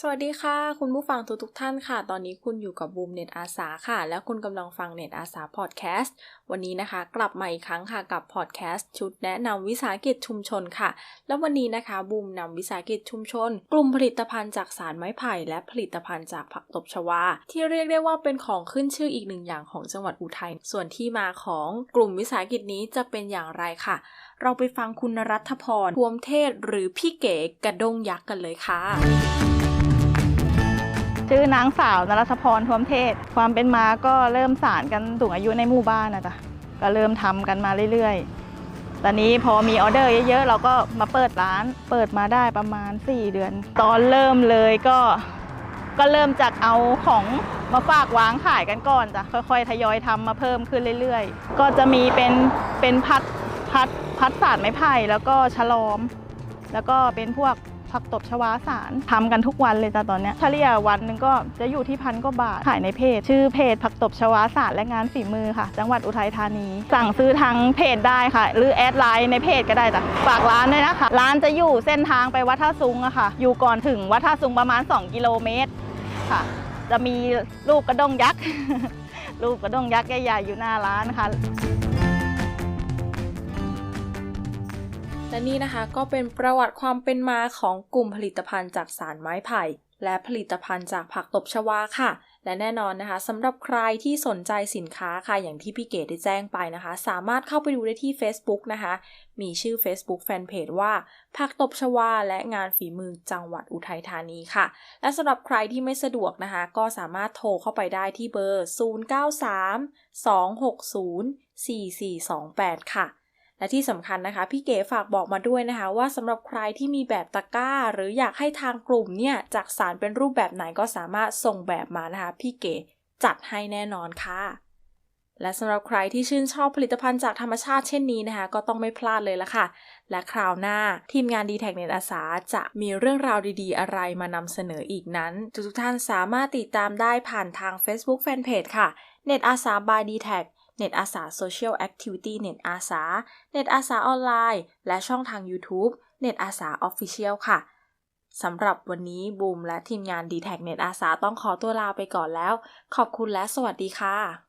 สวัสดีค่ะ คุณผู้ฟังทุกทุกท่านค่ะ ตอนนี้คุณอยู่กับบูมเน็ตอาสาค่ะ และคุณกำลังฟังเน็ตอาสาพอดแคสต์วันนี้นะคะ กลับมาอีกครั้งค่ะกับพอดแคสต์ชุดแนะนำวิสาหกิจชุมชนค่ะ แล้ววันนี้นะคะบูมนำวิสาหกิจชุมชน กลุ่มผลิตภัณฑ์จากสารไม้ไผ่ และผลิตภัณฑ์จากผักตบชวา ที่เรียกได้ว่าเป็นของขึ้นชื่ออีกหนึ่งอย่างของจังหวัดอุทัยส่วนที่มาของกลุ่มวิสาหกิจนี้จะเป็นอย่างไรค่ะ เราไปฟังคุณรัฐพรพวมเทศหรือพี่เก๋กระด้งยักษ์กันเลยค่ะ ชื่อนางสาวนรัชพรทวมเทศ ความเป็นมาก็เริ่มสารกันสูงอายุในหมู่บ้านนะจ๊ะก็เริ่มทำกันมาเรื่อยๆ ตอนนี้พอมีออเดอร์เยอะๆ เราก็มาเปิดร้าน เปิดมาได้ประมาณ 4 เดือน ตอนเริ่มเลยก็ก็เริ่มจากเอาของมาฝากวางขายกันก่อนจ้ะค่อยๆ ทยอยทำมาเพิ่มขึ้นเรื่อยๆ ก็จะมีเป็นเป็นพัดพัดพัดสาดไม้ไผ่แล้วก็ฉลอม แล้วก็เป็นพวก ผักตบชวาสารทำกันทุกวันเลยจ้ะตอนเนี้ยเฉลี่ยวันหนึ่งก็จะอยู่ที่พันกว่าบาทขายในเพจ ชื่อเพจผักตบชวาสารและงานฝีมือค่ะ จังหวัดอุทัยธานี สั่งซื้อทางเพจได้ค่ะ หรือแอดไลน์ในเพจก็ได้จ้ะฝากร้านด้วยนะคะ ร้านจะอยู่เส้นทางไปวัดท่าซุงอะค่ะ อยู่ก่อนถึงวัดท่าซุงประมาณ 2 กิโลเมตรค่ะ จะมีรูปกระด้งยักษ์รูปกระด้งยักษ์ใหญ่ๆอยู่หน้าร้านค่ะ และนี่นะคะก็เป็นประวัติความเป็นมาของกลุ่มผลิตภัณฑ์จากสารไม้ไผ่ และผลิตภัณฑ์จากผักตบชวาค่ะ และแน่นอนนะคะสำหรับใครที่สนใจสินค้าค่ะอย่างที่พี่เก๋ได้แจ้งไปนะคะ สามารถเข้าไปดูได้ที่ Facebook นะคะ มีชื่อ Facebook Fanpage ว่าผักตบชวาและงานฝีมือจังหวัดอุทัยธานีค่ะ และสำหรับใครที่ไม่สะดวกนะคะ ก็สามารถโทรเข้าไปได้ที่เบอร์ 093 260 4428 ค่ะ และที่สำคัญนะคะ พี่เก๋ฝากบอกมาด้วยนะคะ ว่าสำหรับใครที่มีแบบตะกร้า หรืออยากให้ทางกลุ่มเนี่ยจากสารเป็นรูปแบบไหนก็สามารถส่งแบบมานะคะ พี่เก๋จัดให้แน่นอนค่ะ และสำหรับใครที่ชื่นชอบผลิตภัณฑ์จากธรรมชาติเช่นนี้นะคะ ก็ต้องไม่พลาดเลยละค่ะ และคราวหน้าทีมงาน d t แท็กเน็ตอาสาจะมีเรื่องราวดีๆ อะไรมานำเสนออีกนั้น ทุกท่านสามารถติดตามได้ผ่านทาง Facebook Fanpage ค่ะเน็ตอาสา by d t แท เน็ตอาสา Social Activity เน็ตอาสา เน็ตอาสาออนไลน์ และช่องทาง YouTube เน็ตอาสา Official ค่ะ สำหรับวันนี้บูมและทีมงาน d t แทเน็ตอาสาต้องขอตัวลาไปก่อนแล้ว ขอบคุณและสวัสดีค่ะ